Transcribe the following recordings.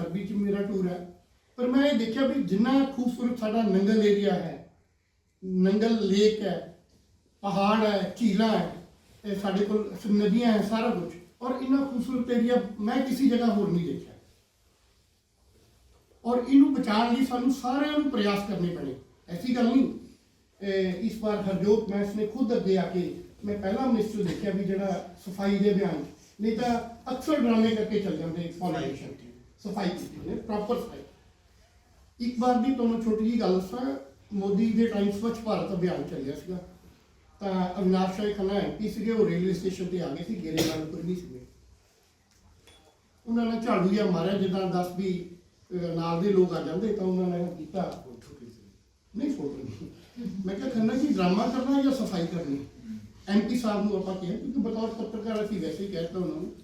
ਫਰਵਰੀ ਚ ਮੇਰਾ ਟੂਰ ਹੈ। ਪਰ ਮੈਂ ਇਹ ਦੇਖਿਆ ਵੀ ਜਿੰਨਾ ਖੂਬਸੂਰਤ ਸਾਡਾ ਨੰਗਲ ਏਰੀਆ ਹੈ ਨੰਗਲ ਲੇਕ ਹੈ ਪਹਾੜ ਹੈ ਝੀਲਾਂ ਹੈ ਇਹ ਸਾਡੇ ਕੋਲ ਨਦੀਆਂ ਹੈ ਸਾਰਾ ਕੁਝ ਔਰ ਇੰਨਾ ਖੂਬਸੂਰਤ ਏਰੀਆ ਮੈਂ ਕਿਸੇ ਜਗ੍ਹਾ ਹੋਰ ਨਹੀਂ ਦੇਖਿਆ। ਔਰ ਇਹਨੂੰ ਬਚਾਉਣ ਲਈ ਸਾਨੂੰ ਸਾਰਿਆਂ ਨੂੰ ਪ੍ਰਯਾਸ ਕਰਨੇ ਪੈਣੇ। ਐਸੀ ਗੱਲ ਨਹੀਂ। ਇਸ ਵਾਰ ਹਰਜੋਤ ਮੈਸ ਨੇ ਖੁਦ ਅੱਗੇ ਆ ਕੇ ਮੈਂ ਪਹਿਲਾ ਮਿਨਿਸਟਰ ਦੇਖਿਆ ਵੀ ਜਿਹੜਾ ਸਫ਼ਾਈ ਦੇ ਅਭਿਆਨ 'ਚ, ਨਹੀਂ ਤਾਂ ਅਕਸਰ ਡਰਾਮੇ ਕਰਕੇ ਚੱਲ ਜਾਂਦੇ ਪੋਲੀਟੀਸ਼ੀਅਨ ਸਫ਼ਾਈ ਕੀਤੀ ਨੇ ਪ੍ਰੋਪਰ ਸਫ਼ਾਈ। ਇੱਕ ਵਾਰ ਦੀ ਤੁਹਾਨੂੰ ਛੋਟੀ ਜਿਹੀ ਗੱਲ ਦੱਸਾਂ, ਮੋਦੀ ਦੇ ਟਾਈਮ ਸਵੱਛ ਭਾਰਤ ਅਭਿਆਨ ਚੱਲਿਆ ਸੀਗਾ। ਤਾਂ ਅਵਿਨਾਸ਼ ਰਾਏ ਖੰਨਾ ਐਮਪੀ ਸੀਗੇ, ਉਹ ਰੇਲਵੇ ਸਟੇਸ਼ਨ ਤੇ ਆ ਗਏ ਸੀ ਗੇਰੇਵਾਲਪੁਰ ਨਹੀਂ ਸੀਗੇ। ਉਹਨਾਂ ਨੇ ਝਾੜੂ ਜਿਹਾ ਮਾਰਿਆ, ਜਿੱਦਾਂ 10 ਵੀ ਨਾਲ ਦੇ ਲੋਕ ਆ ਜਾਂਦੇ, ਤਾਂ ਉਹਨਾਂ ਨੇ ਕੀਤਾ। ਨਹੀਂ, ਫੋਟੋ ਨਹੀਂ। ਮੈਂ ਕਿਹਾ, ਖੰਨਾ ਜੀ, ਡਰਾਮਾ ਕਰਨਾ ਜਾਂ ਸਫ਼ਾਈ ਕਰਨੀ? ਐਮਪੀ ਸਾਹਿਬ ਨੂੰ ਆਪਾਂ ਕਿਹਾ, ਕਿਉਂਕਿ ਬਤੌਰ ਪੱਤਰਕਾਰ ਅਸੀਂ ਵੈਸੇ ਹੀ ਕਹਿਤਾ ਉਹਨਾਂ ਨੂੰ।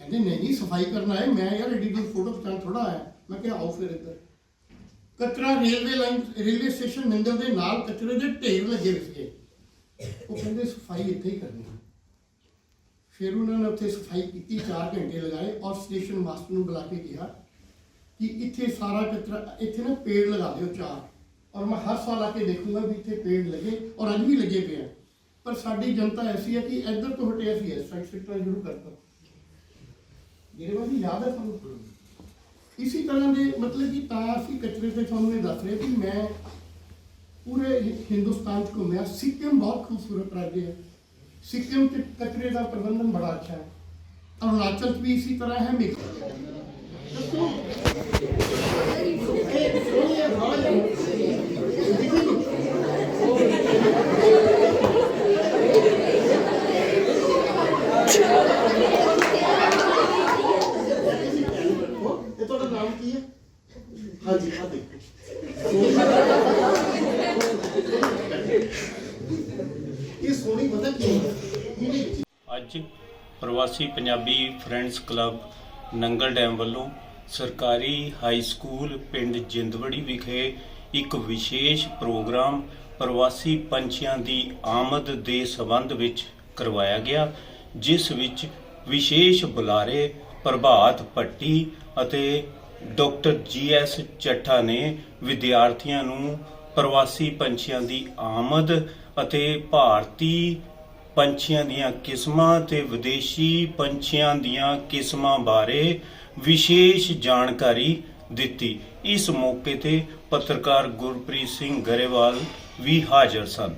ਕਹਿੰਦੇ, ਨਹੀਂ ਜੀ ਸਫ਼ਾਈ ਕਰਨਾ ਆਏ ਮੈਂ ਯਾਰ ਐਡੀ ਫੋਟੋ ਖਿਚਾਉਣ ਥੋੜਾ ਆਇਆ। ਮੈਂ ਕਿਹਾ, ਆਓ ਫਿਰ ਇੱਧਰ। ਕਚਰਾ railway line, railway station Nangal ਦੇ ਨਾਲ ਕਚਰੇ ਦੇ ਢੇਰ ਲੱਗੇ ਹੋਏ ਸੀਗੇ। ਉਹ ਕਹਿੰਦੇ, ਸਫ਼ਾਈ ਇੱਥੇ ਹੀ ਕਰਨੀ ਫਿਰ ਉਹਨਾਂ ਨੇ ਉੱਥੇ ਸਫ਼ਾਈ ਕੀਤੀ 4 ਘੰਟੇ ਲਗਾਏ ਔਰ ਸਟੇਸ਼ਨ ਮਾਸਟਰ ਨੂੰ ਬੁਲਾ ਕੇ ਕਿਹਾ ਕਿ ਇੱਥੇ ਸਾਰਾ ਕਚਰਾ ਇੱਥੇ ਨਾ ਪੇੜ ਲਗਾ ਦਿਓ ਚਾਰ। ਔਰ ਮੈਂ ਹਰ ਸਾਲ ਆ ਕੇ ਦੇਖੂੰਗਾ ਵੀ ਇੱਥੇ ਪੇੜ ਲੱਗੇ ਔਰ ਅੱਜ ਵੀ ਲੱਗੇ ਪਏ ਆ। ਪਰ ਸਾਡੀ ਜਨਤਾ ਐਸੀ ਹੈ ਕਿ ਇੱਧਰ ਤੋਂ ਹਟਿਆ ਅਸੀਂ ਇਸ ਸਾਈਡ ਸਿੱਟਣਾ ਸ਼ੁਰੂ ਕਰਤਾ। ਮੇਰੇ ਬਾਰੇ ਯਾਦ ਹੈ ਤੁਹਾਨੂੰ ਇਸੇ ਤਰ੍ਹਾਂ ਦੇ ਮਤਲਬ ਕਿ ਤਾਂ ਅਸੀਂ ਕਚਰੇ ਤੇ ਤੁਹਾਨੂੰ ਇਹ ਦੱਸ ਰਹੇ ਕਿ ਮੈਂ ਪੂਰੇ ਹਿੰਦੁਸਤਾਨ 'ਚ ਘੁੰਮਿਆ, ਸਿੱਕਿਮ ਬਹੁਤ ਖੂਬਸੂਰਤ ਰਾਜ ਹੈ ਸਿੱਕਮ 'ਚ ਕਚਰੇ ਦਾ ਪ੍ਰਬੰਧਨ ਬੜਾ ਅੱਛਾ ਹੈ। ਅਰੁਣਾਚਲ 'ਚ ਵੀ ਇਸੇ ਤਰ੍ਹਾਂ ਹੈ, ਮੇਘ ਦੱਸੋ ਇਹ ਸੋਹਣੀ ਆਵਾਜ਼ ਹੈ। ਇਹ ਤੁਹਾਡਾ ਨਾਮ ਕੀ ਹੈ ਹਾਂਜੀ ਆ ਦੇਖੋ ਇਹ ਸੋਹਣੀ ਪਤਾ ਕੀ ਹੈ ਇਹਦੇ ਵਿੱਚ ਪ੍ਰਵਾਸੀ Punjabi friends club Nangal dam ਵੱਲੋਂ ਸਰਕਾਰੀ ਹਾਈ ਸਕੂਲ ਪਿੰਡ ਜਿੰਦਵੜੀ ਵਿਖੇ ਇੱਕ ਵਿਸ਼ੇਸ਼ ਪ੍ਰੋਗਰਾਮ ਪ੍ਰਵਾਸੀ ਪੰਛੀਆਂ ਦੀ ਆਮਦ ਦੇ ਸਬੰਧ ਵਿੱਚ ਕਰਵਾਇਆ ਗਿਆ, ਜਿਸ ਵਿੱਚ ਵਿਸ਼ੇਸ਼ ਬੁਲਾਰੇ ਪ੍ਰਭਾਤ ਪੱਟੀ ਅਤੇ ਡਾਕਟਰ ਜੀ ਜੀਐਸ ਚੱਠਾ ਨੇ ਵਿਦਿਆਰਥੀਆਂ ਨੂੰ ਪ੍ਰਵਾਸੀ ਪੰਛੀਆਂ ਦੀ ਆਮਦ ਅਤੇ ਭਾਰਤੀ ਪੰਛੀਆਂ ਦੀਆਂ ਕਿਸਮਾਂ ਤੇ ਵਿਦੇਸ਼ੀ ਪੰਛੀਆਂ ਦੀਆਂ ਕਿਸਮਾਂ ਬਾਰੇ ਵਿਸ਼ੇਸ਼ ਜਾਣਕਾਰੀ ਦਿੱਤੀ। ਇਸ ਮੌਕੇ ਤੇ ਪੱਤਰਕਾਰ ਗੁਰਪ੍ਰੀਤ ਸਿੰਘ ਗਰੇਵਾਲ ਵੀ ਹਾਜ਼ਰ ਸਨ।